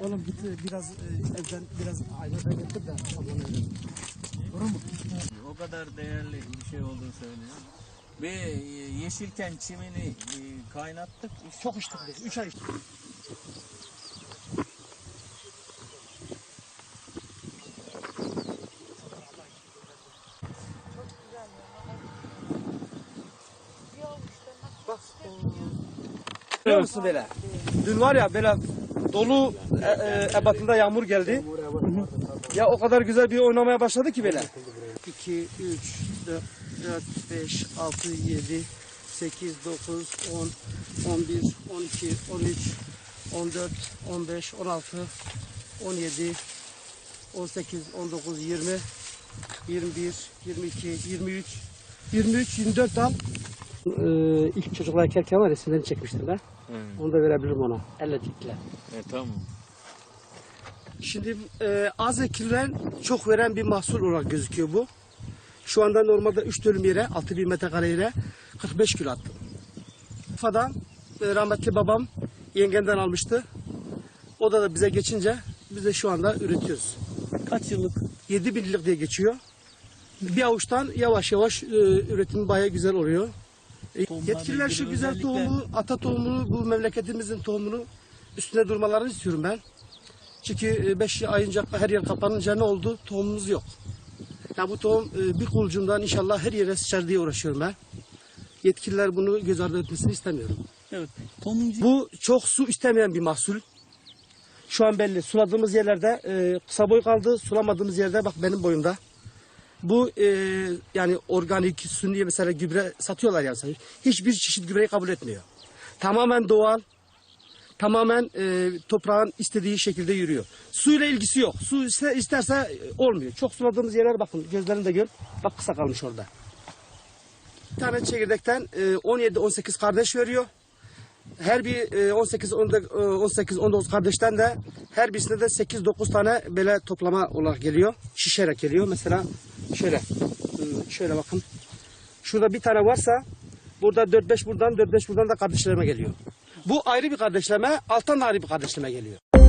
Oğlum git biraz e, evden biraz aynadan getir de ablana verelim. Doğru mu? O kadar değerli bir şey olduğunu söylüyor. Ve e, yeşilken çimini e, kaynattık. Çok içtik biz. Üç ay içtik. Biliyor musun böyle? Dün var ya böyle dolu e, e, ebatında yağmur geldi. Ya o kadar güzel bir oynamaya başladı ki böyle. 2, 3, 4, 4, 5, 6, 7, 8, 9, 10, 11, 12, 13, 14, 15, 16, 17, 18, 19, 20, 21, 22, 23, 23, 24 al. Ee, ilk çocuklar erken var resimlerini çekmiştim ben. Hı. Onu da verebilirim ona. Elle dikle. E, tamam. Şimdi e, az ekilen çok veren bir mahsul olarak gözüküyor bu. Şu anda normalde 3 dönüm yere 6000 metrekare yere 45 kilo attım. Kafadan e, rahmetli babam yengenden almıştı. O da, da bize geçince biz de şu anda üretiyoruz. Kaç yıllık? 7000 liralık diye geçiyor. Bir avuçtan yavaş yavaş e, üretim bayağı güzel oluyor. E, Tohumlarla Yetkililer şu güzel özellikle- tohumu, ata tohumunu, bu memleketimizin tohumunu üstüne durmalarını istiyorum ben. Çünkü 5 ay önce her yer kapanınca ne oldu? Tohumumuz yok. Ya bu tohum e, bir kulcumdan inşallah her yere sıçar diye uğraşıyorum ben. Yetkililer bunu göz ardı etmesini istemiyorum. Evet. Tonuncu. Bu çok su istemeyen bir mahsul. Şu an belli. Suladığımız yerlerde e, kısa boy kaldı. Sulamadığımız yerde bak benim boyumda. Bu e, yani organik, suni mesela gübre satıyorlar yani. Hiçbir çeşit gübreyi kabul etmiyor. Tamamen doğal. Tamamen e, toprağın istediği şekilde yürüyor. Suyla ilgisi yok. Su iste- isterse e, olmuyor. Çok suladığımız yerler bakın gözlerini de gör. Bak kısa kalmış orada. Bir tane çekirdekten e, 17-18 kardeş veriyor her bir e, 18 18 19 kardeşten de her birisinde de 8 9 tane böyle toplama olarak geliyor. Şişerek geliyor. Mesela şöyle e, şöyle bakın. Şurada bir tane varsa burada 4 5 buradan 4 5 buradan da kardeşlerime geliyor. Bu ayrı bir kardeşleme, alttan ayrı bir kardeşleme geliyor.